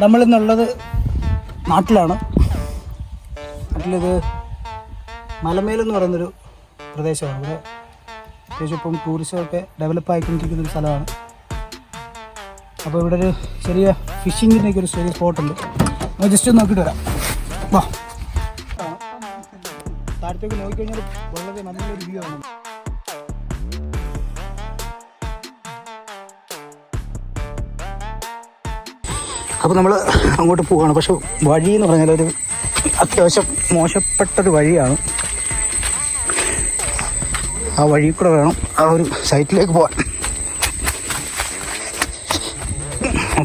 നമ്മളിന്നുള്ളത് നാട്ടിലാണ്. നാട്ടിലിത് മലമേലെന്ന് പറയുന്നൊരു പ്രദേശമാണ്. ഇവിടെ അത്യാവശ്യം ഇപ്പം ടൂറിസമൊക്കെ ഡെവലപ്പ് ആയിക്കൊണ്ടിരിക്കുന്ന ഒരു സ്ഥലമാണ്. അപ്പോൾ ഇവിടെ ഒരു ചെറിയ ഫിഷിങ്ങിന്റെയൊക്കെ ഒരു ചെറിയ സ്പോട്ടുണ്ട് നമ്മൾ ജസ്റ്റ് ഒന്ന് നോക്കിയിട്ട് വരാം. വാ. താഴത്തേക്ക് നോക്കിക്കഴിഞ്ഞാൽ വളരെ നല്ലൊരു വ്യൂ ആണ്. അപ്പോൾ നമ്മൾ അങ്ങോട്ട് പോവുകയാണ് പക്ഷെ വഴി എന്ന് പറഞ്ഞാൽ ഒരു അത്യാവശ്യം മോശപ്പെട്ടൊരു വഴിയാണ്. ആ വഴി കൂടെ വേണം ആ ഒരു സൈറ്റിലേക്ക് പോകാൻ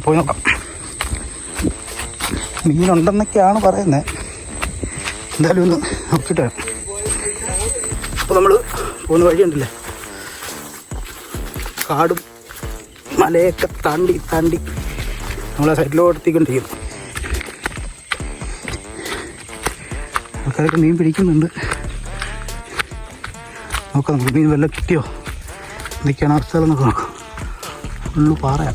പോയി നോക്കാം. മീനുണ്ടെന്നൊക്കെയാണ് പറയുന്നത് എന്തായാലും ഒന്ന് നോക്കിയിട്ട് അപ്പോൾ നമ്മൾ പോകുന്ന വഴിയുണ്ടല്ലേ കാടും മലയൊക്കെ താണ്ടി താണ്ടി. നമ്മളെ സൈഡിലോട്ടെത്തിക്കൊണ്ടിരിക്കുന്നു ആൾക്കാരൊക്കെ മീൻ പിടിക്കുന്നുണ്ട്. നോക്കാം നമുക്ക് മീൻ വല്ല കിട്ടിയോ? എന്തൊക്കെയാണ് അവസ്ഥകൾ എന്നൊക്കെ നോക്കാം. ഫുള്ള് പാറയാ.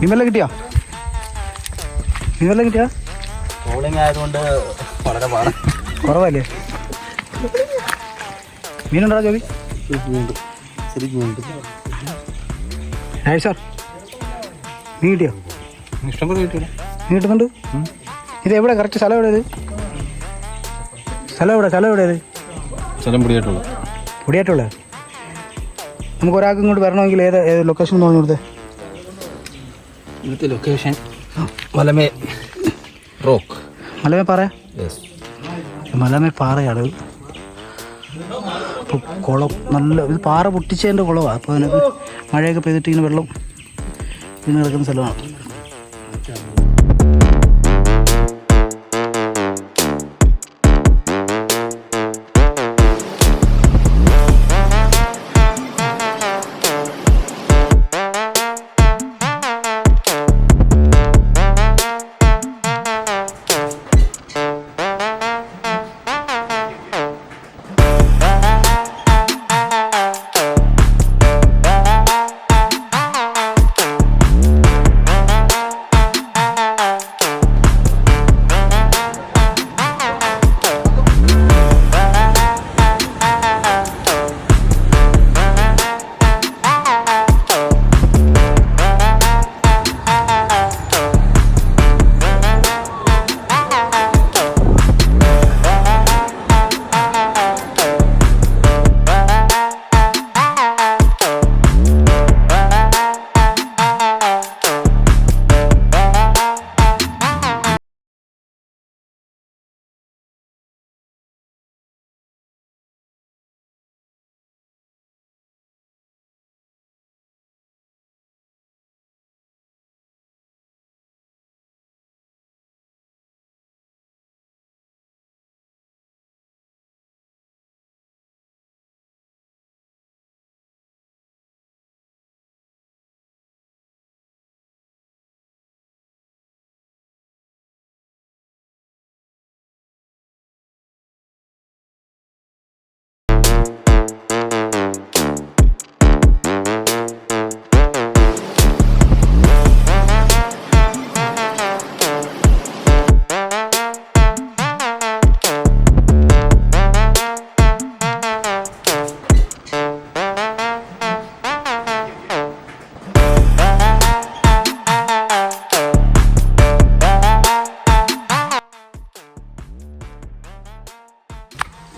മീൻ വല്ലതും കിട്ടിയോ? മീൻ വല്ലതും കിട്ടിയോ? ആയതുകൊണ്ട് വളരെ പാടാണ് കുറവല്ലേ? മീനുണ്ടോ ജോബി സാർ മീൻ കിട്ടിയോ? മീൻ കിട്ടുന്നുണ്ട്? ഇത് എവിടെ? കറക്റ്റ് സ്ഥലം എവിടെ ഇത്? സ്ഥലം എവിടെ? സ്ഥലം എവിടെ ഇത്? സ്ഥലം പൊടിയായിട്ടുള്ള പൊടിയായിട്ടുള്ള നമുക്ക് ഒരാൾക്ക് ഇങ്ങോട്ട് വരണമെങ്കിൽ ഏത് ഏത് ലൊക്കേഷൻ പറഞ്ഞു കൊടുത്തേ? ഇവിടുത്തെ ലൊക്കേഷൻ മലമേ. റോക്ക്. മലമേ പാറ മലമേ പാറയാണ്. കുളം നല്ല ഇത് പാറ പൊട്ടിച്ചതിന്റെ കുളമാണ് അപ്പോൾ അതിനകത്ത് മഴയൊക്കെ പെയ്തിട്ട് ഇങ്ങനെ വെള്ളം ഇങ്ങനെ കിടക്കുന്ന സ്ഥലമാണ്.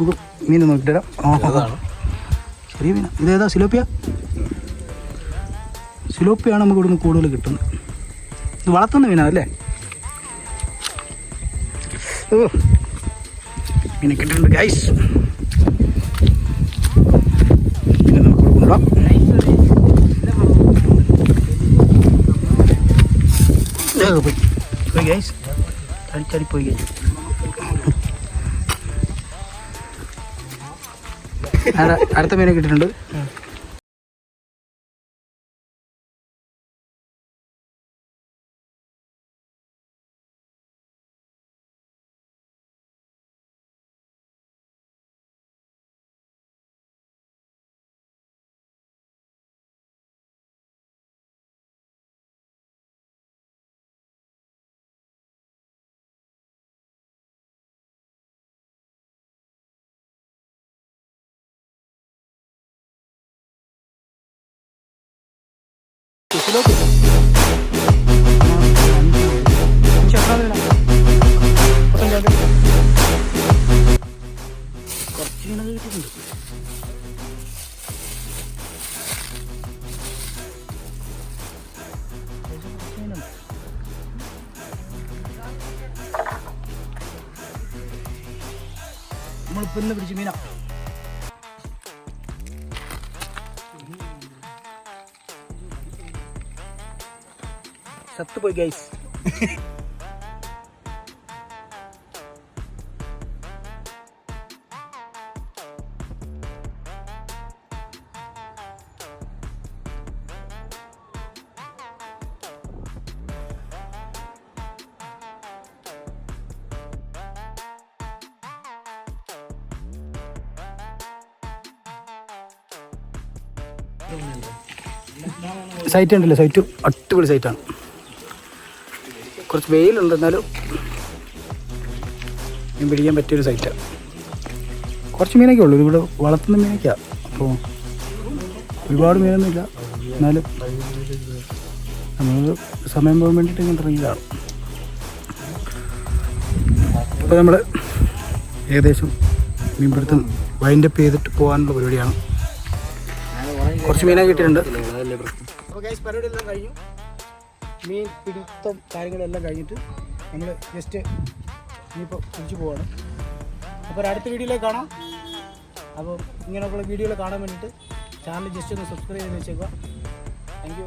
നമുക്ക് മീൻ ആ, ആ. ചെറിയ മീന. ഇതേതാ സിലോപ്പിയ? സിലോപ്പിയാണ് നമുക്ക് ഇവിടുന്ന് കൂടുതൽ കിട്ടുന്നത്. ഇത് വളർത്തുന്ന മീനാണല്ലേ ഓ. മീനെ കിട്ടിയിട്ടുണ്ട് ഗൈസ് പിന്നെ നമുക്ക് കൊണ്ടുപോകാം പോയി. പോയി ഗൈസ് ചടിച്ചാടി പോയി ഗൈസ് അടുത്ത മീനെ കിട്ടിയിട്ടുണ്ട്. കുറച്ച് മീനുണ്ട് നമ്മളിപ്പോൾ ഇന്ന് പിടിച്ച മീനാ. ചത്തുപോയി ഗൈസ് സൈറ്റ് ഉണ്ടല്ലോ? സൈറ്റ് അടിപൊളി സൈറ്റാണ് കുറച്ച് വെയിലുണ്ട് എന്നാലും മീൻ പിടിക്കാൻ പറ്റിയൊരു സൈറ്റാണ് കുറച്ച് മീനൊക്കെ ഉള്ളൂ. ഇവിടെ വളർത്തുന്ന മീനൊക്കെയാണ് അപ്പോൾ ഒരുപാട് മീനൊന്നുമില്ല. എന്നാലും നമ്മൾ സമയം പോകാൻ വേണ്ടിയിട്ട് ഇങ്ങനെ ഇറങ്ങിയതാണ്. അപ്പോൾ നമ്മൾ ഏകദേശം മീൻപിടുത്തം വൈൻഡപ്പ് ചെയ്തിട്ട് പോകാനുള്ള പരിപാടിയാണ്. കുറച്ച് മീനാണ് കിട്ടിയിട്ടുണ്ട്. അപ്പോൾ ഗൈസ് പരിപാടി എല്ലാം കഴിഞ്ഞു. മീൻ പിടുത്തം കാര്യങ്ങളെല്ലാം കഴിഞ്ഞിട്ട് നമ്മൾ ജസ്റ്റ് ഇനിയിപ്പോൾ തിരിച്ചു പോവാണ്. അപ്പോൾ അടുത്ത വീഡിയോയിലേക്ക് കാണാം. അപ്പോൾ ഇങ്ങനെയുള്ള വീഡിയോകൾ കാണാൻ വേണ്ടിയിട്ട് ചാനൽ ജസ്റ്റ് ഒന്ന് സബ്സ്ക്രൈബ് ചെയ്ത് വെച്ചേക്കുക. Thank you